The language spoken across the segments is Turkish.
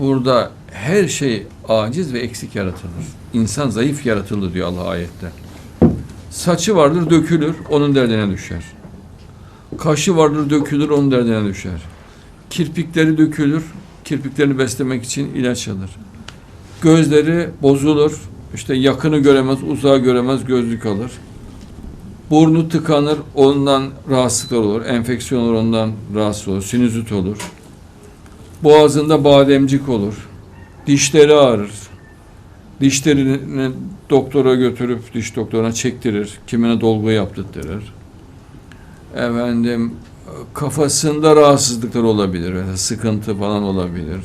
Burada her şey aciz ve eksik yaratılır. İnsan zayıf yaratıldı diyor Allah ayette. Saçı vardır dökülür, onun derdine düşer. Kaşı vardır dökülür, onun derdine düşer. Kirpikleri dökülür, kirpiklerini beslemek için ilaç alır. Gözleri bozulur, işte yakını göremez, uzağı göremez, gözlük alır. Burnu tıkanır, ondan rahatsızlıklar olur. Enfeksiyon olur, ondan rahatsız olur. Sinüzit olur. Boğazında bademcik olur. Dişleri ağrır. Dişlerini doktora götürüp diş doktoruna çektirir. Kimine dolgu yaptırtırır. Efendim kafasında rahatsızlıklar olabilir. Sıkıntı falan olabilir.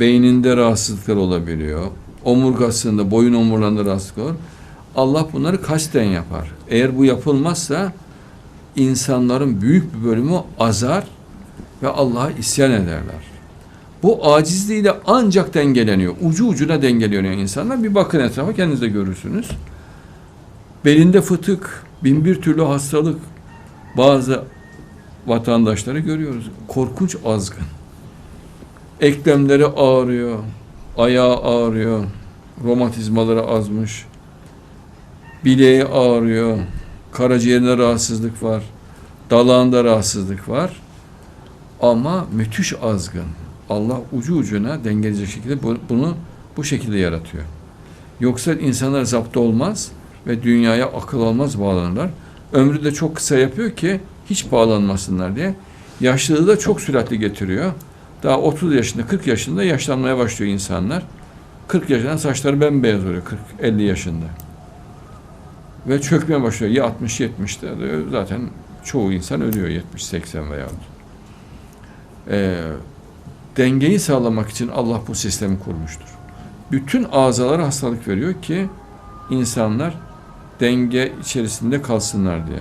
Beyninde rahatsızlıklar olabiliyor. Omurgasında, boyun omurlarında rahatsızlık olur. Allah bunları kasten yapar. Eğer bu yapılmazsa insanların büyük bir bölümü azar ve Allah'a isyan ederler. Bu acizliğiyle ancak dengeleniyor. Ucu ucuna dengeleniyor insanlar. Bir bakın etrafa kendiniz de görürsünüz. Belinde fıtık, bin bir türlü hastalık. Bazı vatandaşları görüyoruz. Korkunç azgın. Eklemleri ağrıyor, ayağı ağrıyor, romatizmaları azmış, bileği ağrıyor, karaciğerinde rahatsızlık var, dalağında rahatsızlık var. Ama müthiş azgın. Allah ucu ucuna dengeleyecek şekilde bu- bunu bu şekilde yaratıyor. Yoksa insanlar zapt olmaz ve dünyaya akıl almaz bağlanırlar. Ömrü de çok kısa yapıyor ki hiç bağlanmasınlar diye. Yaşlılığı da çok süratli getiriyor. Daha 30 yaşında, 40 yaşında yaşlanmaya başlıyor insanlar. 40 yaşında saçları bembeyaz oluyor 40-50 yaşında. Ve çökmeye başlıyor. Ya 60-70'te de zaten çoğu insan ölüyor 70-80 veya. Ee, dengeyi sağlamak için Allah bu sistemi kurmuştur. Bütün azalara hastalık veriyor ki insanlar denge içerisinde kalsınlar diye.